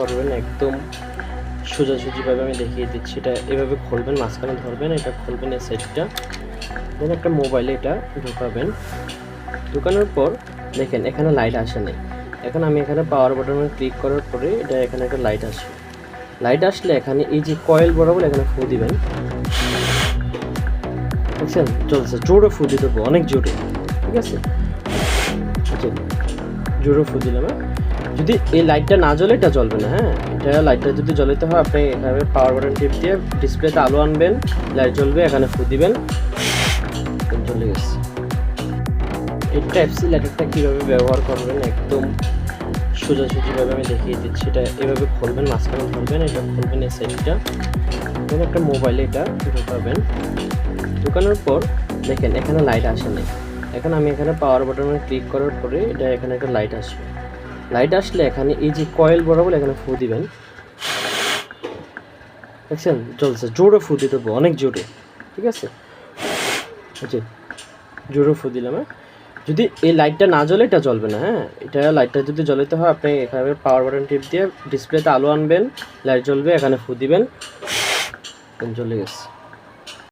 করবেন একদম সোজাসুজিভাবে আমি দেখিয়ে দিচ্ছি। এটা এভাবে খুলবেন মাঝখানে ধরবেন এটা খুলবেন এই সাইডটা। দেন একটা মোবাইলে এটা ঢোকাবেন। ঢোকানোর পর দেখেন এখানে লাইট আসে নাই। এখন আমি এখানে পাওয়ার বাটনে ক্লিক করার পরে এটা এখানে একটা লাইট আসবে। লাইট আসলে এখানে এই যে কয়েল বরাবর এখানে ফু দিবেন। বুঝছেন চলছে। জোরে ফু দিতে হবে অনেক জোরে। ঠিক আছে? আচ্ছা, জোরে ফু দিলাম হ্যাঁ? যদি এই লাইটটা না জ্বলে, এটা জ্বলবে না হ্যাঁ? এটা লাইটটা যদি জ্বলাতে হয়, আপনি এখানে পাওয়ার বাটন টিপ দিয়ে ডিসপ্লেতে আলো আনবেন লাইট জ্বলবে, এখানে ফু দিবেন। চলে গেছে। এই টাইপ সি লাইটারটা কীভাবে ব্যবহার করবেন, একদম সোজাসুজিভাবে আমি দেখিয়ে দিচ্ছি। এটা এভাবে খুলবেন, মাঝখানে ধরবেন, এটা খুলবেন এই সাইডটা দেন একটা মোবাইলে এটা ঢোকাবেন ঢোকানোর পর দেখেন, এখানে লাইট আসে নাই। এখন আমি এখানে পাওয়ার বাটনে ক্লিক করার পরে এটা এখানে একটা লাইট আসবে। লাইট আসলে এখানে এই যে কয়েল বরাবর এখানে ফু দিবেন। দেখছেন? চলছে। জোরে ফু দিতে হবে, অনেক জোরে। ঠিক আছে? আচ্ছা জোরে ফু দিলাম হ্যাঁ? যদি এই লাইটটা না জ্বলে, এটা জ্বলবে না হ্যাঁ? এটা লাইটটা যদি জ্বলাতে হয়, আপনি এখানে পাওয়ার বাটন টিপ দিয়ে ডিসপ্লেতে আলো আনবেন লাইট জ্বলবে, এখানে ফু দিবেন। জ্বলে গেছে।